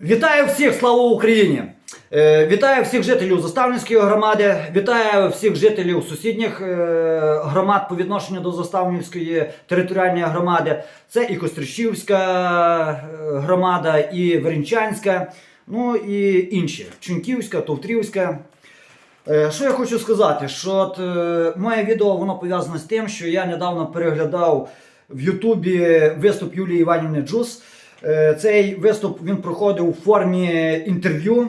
Вітаю всіх, слава Україні! Е, Вітаю всіх жителів Заставницької громади, вітаю всіх жителів сусідніх е, громад по відношенню до Заставнівської територіальної громади. Це і Кострищівська е, громада, і Веренчанська, ну і інші. Чунківська, Товтрівська. Що я хочу сказати? Що от, моє відео воно пов'язане з тим, що я недавно переглядав в Ютубі виступ Юлії Іванівни Джус. Е, Цей виступ він проходив у формі інтерв'ю.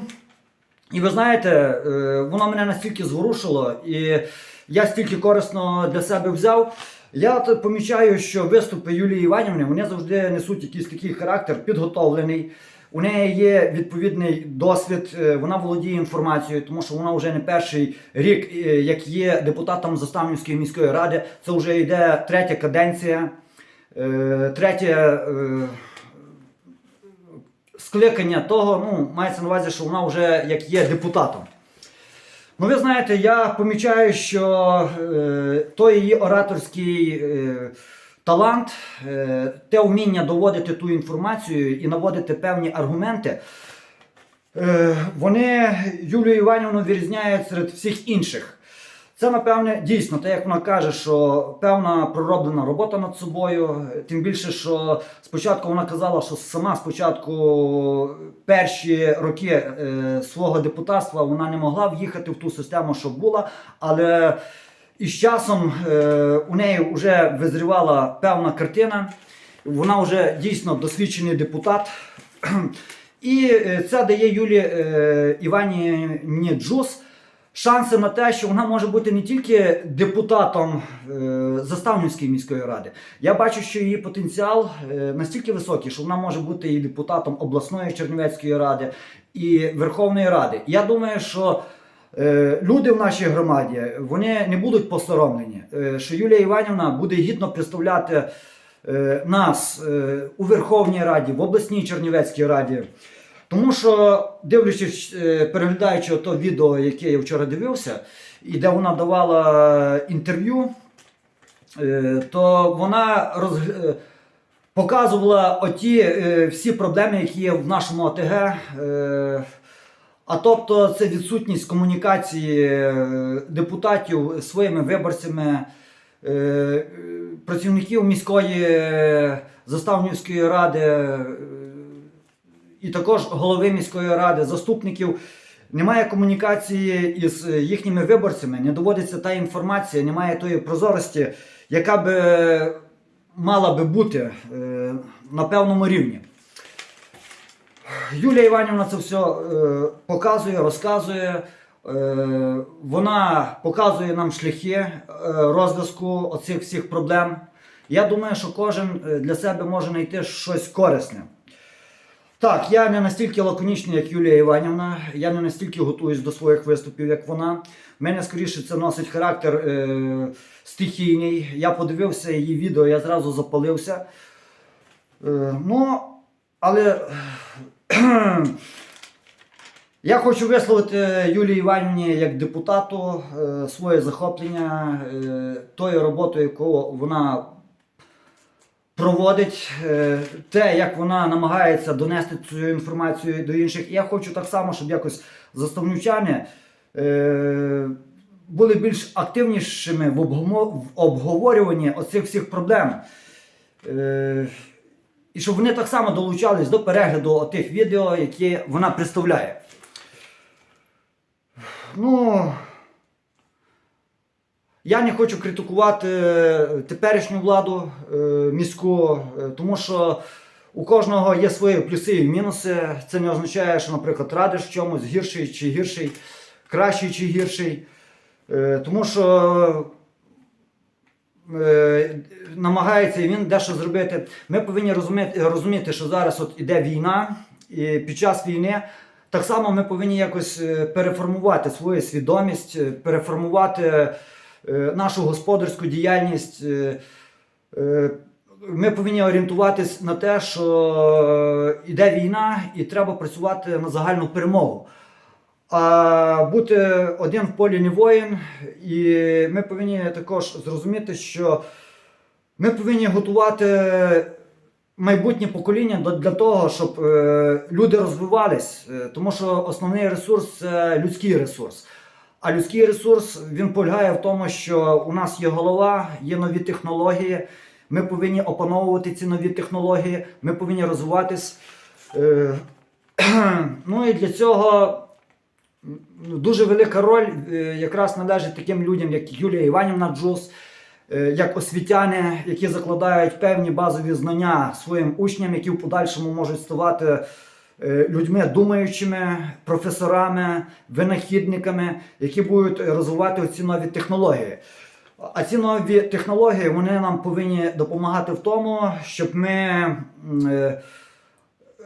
І ви знаєте, е, воно мене настільки зворушило, і я стільки корисно для себе взяв. Я помічаю, що виступи Юлії Іванівни вони завжди несуть якийсь такий характер підготовлений. У неї є відповідний досвід, е, вона володіє інформацією, тому що вона вже не перший рік, як є депутатом Заставнівської міської ради. Це вже йде третя каденція, третя. Скликання того, ну, мається на увазі, що вона вже як є депутатом. Ну, ви знаєте, я помічаю, що е, той її ораторський е, талант, е, те вміння доводити ту інформацію і наводити певні аргументи, е, вони Юлію Іванівну вирізняють серед всіх інших. Це, напевне, дійсно, те, як вона каже, що певна пророблена робота над собою. Тим більше, що спочатку вона казала, що сама спочатку перші роки е, свого депутатства вона не могла в'їхати в ту систему, що була, але із часом е, у неї вже визрівала певна картина. Вона вже дійсно досвідчений депутат. І е, це дає Юлі Іванівні Джус шанси на те, що вона може бути не тільки депутатом е, Заставнівської міської ради. Я бачу, що її потенціал е, настільки високий, що вона може бути і депутатом обласної Чернівецької ради, і Верховної Ради. Я думаю, що е, люди в нашій громаді вони не будуть посоромлені, що Юлія Іванівна буде гідно представляти нас у Верховній Раді, в обласній Чернівецькій раді. Тому що, дивлячись, е, переглядаючи то відео, яке я вчора дивився, і де вона давала інтерв'ю, е, то вона роз... е, показувала оті е, всі проблеми, які є в нашому ОТГ. е, А тобто це відсутність комунікації е, депутатів своїми виборцями, е, е, працівників міської е, заставнівської ради. І також голови міської ради, заступників. Немає комунікації із їхніми виборцями, не доводиться та інформація, немає тої прозорості, яка би мала би бути е, на певному рівні. Юлія Іванівна це все е, показує, розказує. Е, вона показує нам шляхи розв'язку оцих всіх проблем. Я думаю, що кожен для себе може знайти щось корисне. Так, я не настільки лаконічний, як Юлія Іванівна. Я не настільки готуюсь до своїх виступів, як вона. У мене скоріше це носить характер е, стихійний. Я подивився її відео, я зразу запалився. Е, ну, але я хочу висловити Юлії Іванівні як депутату е, своє захоплення е, тою роботою, яку вона проводить е, те, як вона намагається донести цю інформацію до інших. І я хочу так само, щоб якось заставнючани е, були більш активнішими в, обговорюванні оцих всіх проблем. Е, і щоб вони так само долучались до перегляду тих відео, які вона представляє. Ну, я не хочу критикувати е, теперішню владу е, міську, е, тому що у кожного є свої плюси і мінуси. Це не означає, що, наприклад, радиш чомусь гірший чи гірший, кращий чи гірший. Тому що намагається він дещо зробити. Ми повинні розуміти, розуміти, що зараз от іде війна, і під час війни так само ми повинні якось переформувати свою свідомість, переформувати нашу господарську діяльність. е, е, Ми повинні орієнтуватись на те, що йде війна і треба працювати на загальну перемогу. А бути один в полі не воїн, і ми повинні також зрозуміти, що ми повинні готувати майбутнє покоління для того, щоб е, люди розвивались, е, тому що основний ресурс це людський ресурс. А людський ресурс він полягає в тому, що у нас є голова, є нові технології. Ми повинні опановувати ці нові технології, ми повинні розвиватись. Е, ну і для цього дуже велика роль е, якраз належить таким людям, як Юлія Іванівна Джус, е, як освітяни, які закладають певні базові знання своїм учням, які в подальшому можуть ставати людьми думаючими, професорами, винахідниками, які будуть розвивати ці нові технології. А ці нові технології вони нам повинні допомагати в тому, щоб ми е,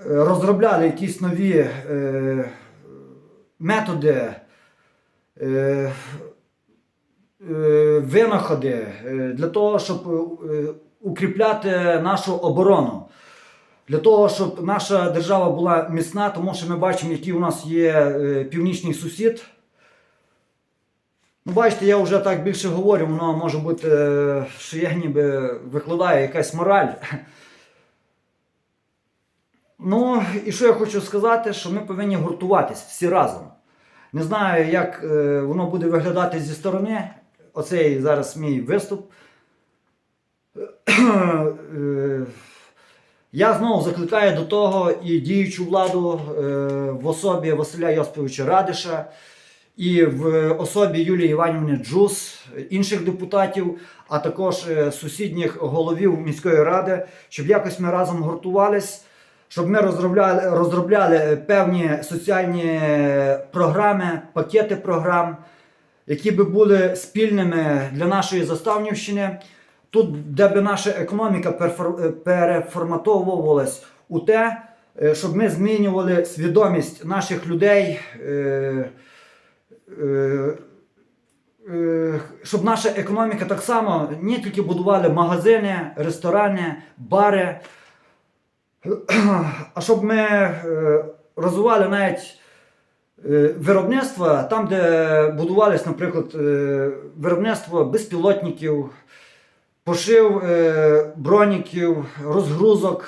розробляли якісь нові е, методи, е, е, винаходи е, для того, щоб е, укріпляти нашу оборону. Для того, щоб наша держава була міцна, тому що ми бачимо, який у нас є е, північний сусід. Ну, бачите, я вже так більше говорю, воно може бути, е, що я ніби викладаю якась мораль. Ну, і що я хочу сказати, що ми повинні гуртуватись всі разом. Не знаю, як е, воно буде виглядати зі сторони. Оцей зараз мій виступ. Я знову закликаю до того і діючу владу е, в особі Василя Йосиповича Радиша, і в особі Юлії Іванівни Джус, інших депутатів, а також е, сусідніх головів міської ради, щоб якось ми разом гуртувались, щоб ми розробляли, розробляли певні соціальні програми, пакети програм, які би були спільними для нашої заставнівщини. Тут, де би наша економіка е, переформатовувалась у те, е, щоб ми змінювали свідомість наших людей, е, щоб наша економіка так само не тільки будували магазини, ресторани, бари, а щоб ми розвивали навіть виробництва там, де будувались, наприклад, виробництво безпілотників, пошив е, броніків, розгрузок,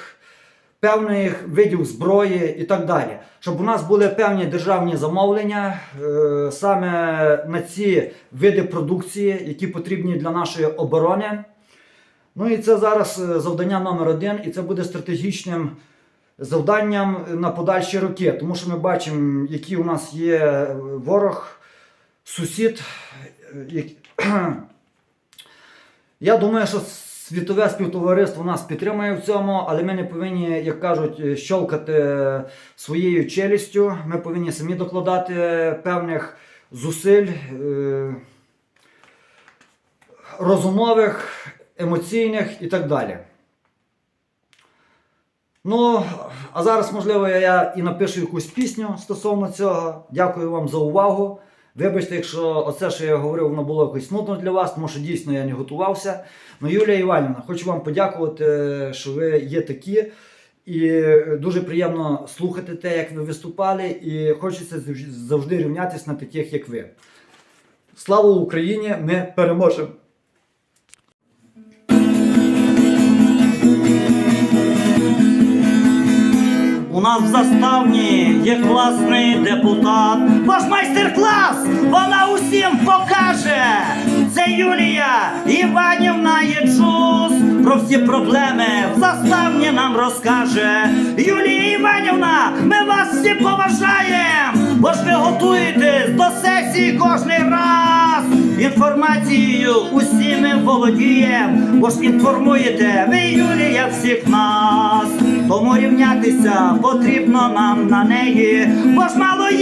певних видів зброї і так далі. Щоб у нас були певні державні замовлення е, саме на ці види продукції, які потрібні для нашої оборони. Ну і це зараз е, завдання номер один, і це буде стратегічним завданням на подальші роки, тому що ми бачимо, який у нас є е, ворог, сусід. е, як- Я думаю, що світове співтовариство нас підтримує в цьому, але ми не повинні, як кажуть, щолкати своєю челюстю. Ми повинні самі докладати певних зусиль е, розумових, емоційних і так далі. Ну, а зараз, можливо, я і напишу якусь пісню стосовно цього. Дякую вам за увагу. Вибачте, якщо оце, що я говорив, воно було якось нудно для вас, тому що дійсно я не готувався. Ну, Юлія Іванівна, хочу вам подякувати, що ви є такі. І дуже приємно слухати те, як ви виступали, і хочеться завжди рівнятися на таких, як ви. Слава Україні! Ми переможемо! У нас в заставні є класний депутат. Ваш майстер-клас вона усім покаже. Це Юлія Іванівна Єджус. Про всі проблеми в заставні нам розкаже. Юлія Іванівна, ми вас всі поважаємо, бо ж ви готуєтесь до сесії кожний раз. Інформацією усі ми володіємо, бо ж інформуєте ви, Юлія, всіх нас. Тому рівнятися потрібно нам на неї, бо ж мало є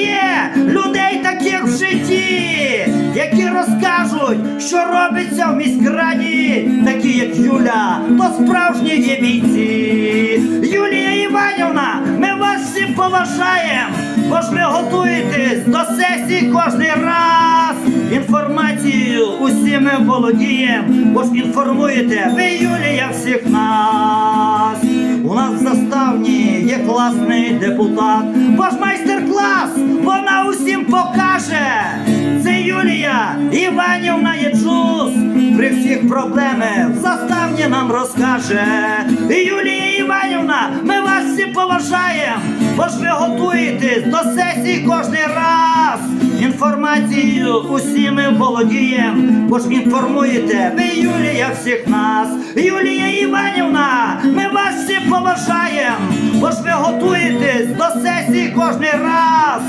справжні є бійці. Юлія Іванівна, ми вас всі поважаємо, бо ж ви готуєтесь до сесії кожний раз. Інформацією усі ми володіємо, бо ж інформуєте ви, Юлія, всіх нас. У нас в заставні є класний депутат. Ваш майстер-клас вона усім покаже. Це Юлія Іванівна Єджус. При всіх проблеми заставні нам розкаже. Юлія Іванівна, ми вас всі поважаємо, бо ж ви готуєтесь до сесії кожний раз. Інформацією усі ми володіємо, бо ж інформуєте ви Юлія всіх нас. Юлія Іванівна, ми вас всі поважаємо, бо ж ви готуєтесь до сесії кожний раз.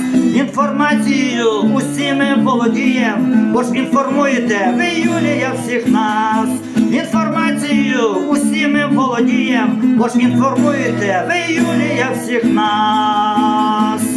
Інформацією усі ми володіємо, бо ж інформуєте ви Юлія всіх нас. Інформацією усі ми володіємо, бо ж інформуєте ви Юлія всіх нас.